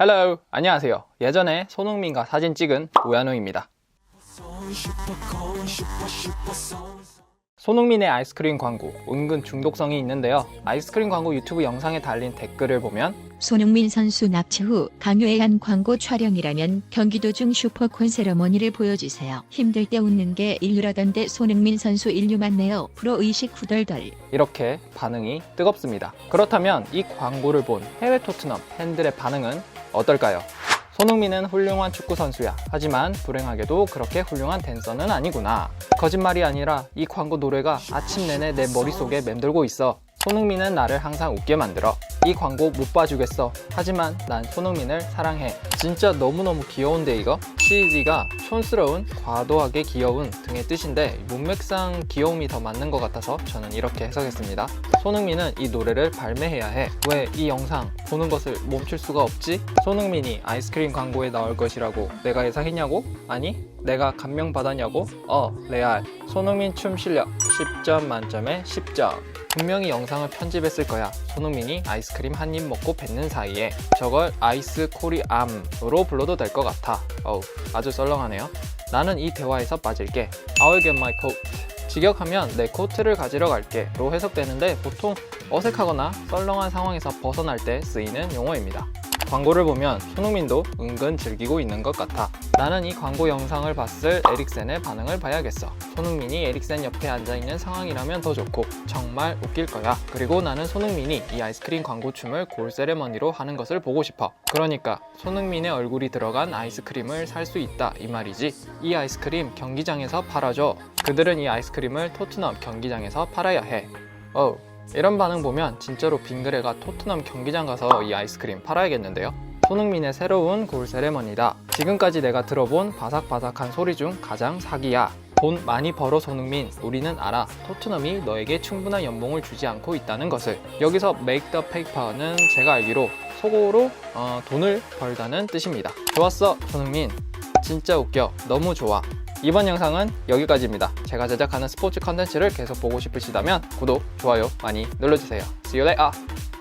Hello, 안녕하세요. 예전에 손흥민과 사진 찍은 오연우입니다. 손흥민의 아이스크림 광고 은근 중독성이 있는데요. 아이스크림 광고 유튜브 영상에 달린 댓글을 보면 손흥민 선수 납치 후 강요에 한 광고 촬영이라면 경기도 중 슈퍼콘 세러머니를 보여주세요. 힘들 때 웃는 게 인류라던데 손흥민 선수 인류 맞네요. 프로 의식 후덜덜. 이렇게 반응이 뜨겁습니다. 그렇다면 이 광고를 본 해외 토트넘 팬들의 반응은 어떨까요? 손흥민은 훌륭한 축구 선수야. 하지만 불행하게도 그렇게 훌륭한 댄서는 아니구나. 거짓말이 아니라 이 광고 노래가 아침 내내 내 머릿속에 맴돌고 있어. 손흥민은 나를 항상 웃게 만들어. 이 광고 못 봐주겠어. 하지만 난 손흥민을 사랑해. 진짜 너무너무 귀여운데 이거? CG가 촌스러운, 과도하게 귀여운 등의 뜻인데 문맥상 귀여움이 더 맞는 것 같아서 저는 이렇게 해석했습니다. 손흥민은 이 노래를 발매해야 해. 왜 이 영상 보는 것을 멈출 수가 없지? 손흥민이 아이스크림 광고에 나올 것이라고 내가 예상했냐고? 아니, 내가 감명받았냐고? 어, 레알. 손흥민 춤 실력 10점 만점에 10점. 분명히 영상을 편집했을 거야. 손흥민이 아이스크림 한 입 먹고 뱉는 사이에 저걸 아이스 코리암으로 불러도 될 것 같아. 어우, 아주 썰렁하네요. 나는 이 대화에서 빠질게. I'll get my coat. 직역하면 내 코트를 가지러 갈게 로 해석되는데 보통 어색하거나 썰렁한 상황에서 벗어날 때 쓰이는 용어입니다. 광고를 보면 손흥민도 은근 즐기고 있는 것 같아. 나는 이 광고 영상을 봤을 에릭센의 반응을 봐야겠어. 손흥민이 에릭센 옆에 앉아있는 상황이라면 더 좋고 정말 웃길 거야. 그리고 나는 손흥민이 이 아이스크림 광고 춤을 골 세레머니로 하는 것을 보고 싶어. 그러니까 손흥민의 얼굴이 들어간 아이스크림을 살 수 있다 이 말이지. 이 아이스크림 경기장에서 팔아줘. 그들은 이 아이스크림을 토트넘 경기장에서 팔아야 해. 어우. 이런 반응 보면 진짜로 빙그레가 토트넘 경기장 가서 이 아이스크림 팔아야겠는데요. 손흥민의 새로운 골 세레머니다. 지금까지 내가 들어본 바삭바삭한 소리 중 가장 사기야. 돈 많이 벌어 손흥민. 우리는 알아. 토트넘이 너에게 충분한 연봉을 주지 않고 있다는 것을. 여기서 make the paper는 제가 알기로 속어로 어, 돈을 벌다는 뜻입니다. 좋았어, 손흥민. 진짜 웃겨. 너무 좋아. 이번 영상은 여기까지입니다. 제가 제작하는 스포츠 컨텐츠를 계속 보고 싶으시다면 구독, 좋아요 많이 눌러주세요. See you later!